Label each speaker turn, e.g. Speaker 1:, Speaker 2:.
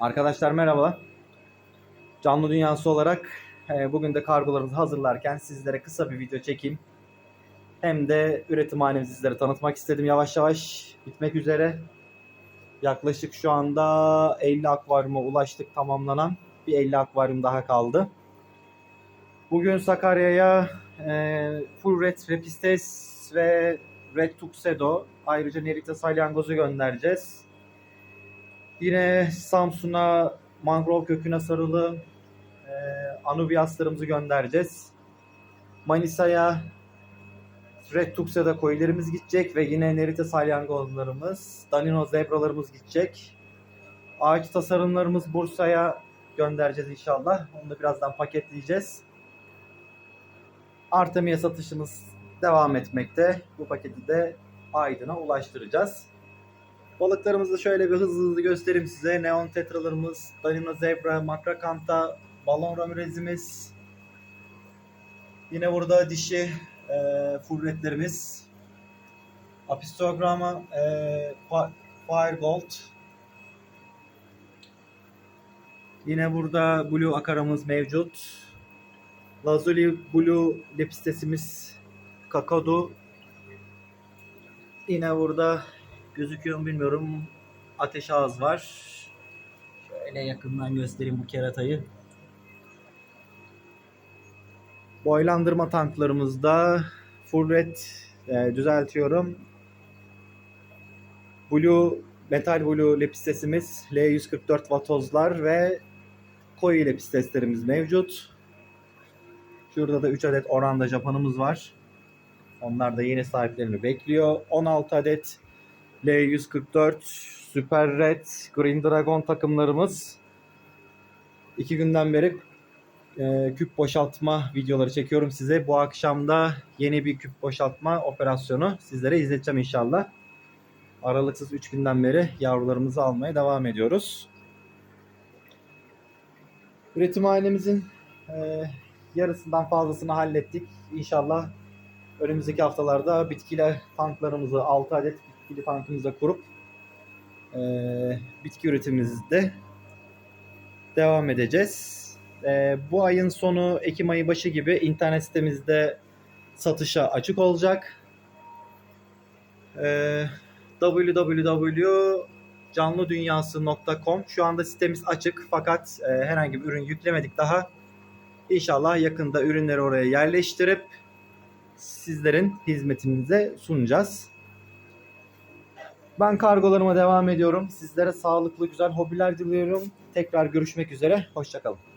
Speaker 1: Arkadaşlar merhaba. Canlı Dünyası olarak e, bugün de kargolarımızı hazırlarken sizlere kısa bir video çekeyim. Hem de üretimhanemizi sizlere tanıtmak istedim. Yavaş yavaş bitmek üzere. Yaklaşık şu anda 50 akvaryuma ulaştık tamamlanan. Bir 50 akvaryum daha kaldı. Bugün Sakarya'ya e, Full Red Repistes ve Red Tuxedo ayrıca Nerita Salyangozu göndereceğiz. Yine Samsun'a mangrove köküne sarılı e, anubiaslarımızı göndereceğiz. Manisa'ya Red Tuxedo koyularımız gidecek ve yine Nerita salyangozlarımız, Danino zebralarımız gidecek. Ağaç tasarımlarımız Bursa'ya göndereceğiz inşallah. Onu da birazdan paketleyeceğiz. Artemia satışımız devam etmekte. Bu paketi de Aydın'a ulaştıracağız. Balıklarımızı şöyle bir hızlı hızlı göstereyim size. Neon tetralarımız, Danino zebra, makrakanta, balon ramirezimiz. Yine burada dişi e, furretlerimiz. Apistograma, e, Fi- Firegold. Yine burada Blue akaramız mevcut. Lazuli Blue lepistesimiz Kakadu. Yine burada gözüküyor mu bilmiyorum. Ateş ağız var. Şöyle yakından göstereyim bu keratayı. Boylandırma tanklarımızda full red e, düzeltiyorum. Blue Metal Blue lepistesimiz L144 vatozlar ve koyu lepisteslerimiz mevcut. Şurada da 3 adet oranda Japanımız var. Onlar da yeni sahiplerini bekliyor. 16 adet L144 Super Red Green Dragon takımlarımız. İki günden beri e, küp boşaltma videoları çekiyorum size. Bu akşam da yeni bir küp boşaltma operasyonu sizlere izleteceğim inşallah. Aralıksız 3 günden beri yavrularımızı almaya devam ediyoruz. Üretimhanemizin e, yarısından fazlasını hallettik. İnşallah önümüzdeki haftalarda bitkili tanklarımızı 6 adet bitkili tankımıza kurup e, bitki üretimimizde devam edeceğiz. E, bu ayın sonu Ekim ayı başı gibi internet sitemizde satışa açık olacak. E, www.canlıdunyası.com Şu anda sitemiz açık fakat e, herhangi bir ürün yüklemedik daha. İnşallah yakında ürünleri oraya yerleştirip sizlerin hizmetinize sunacağız. Ben kargolarıma devam ediyorum. Sizlere sağlıklı güzel hobiler diliyorum. Tekrar görüşmek üzere. Hoşçakalın.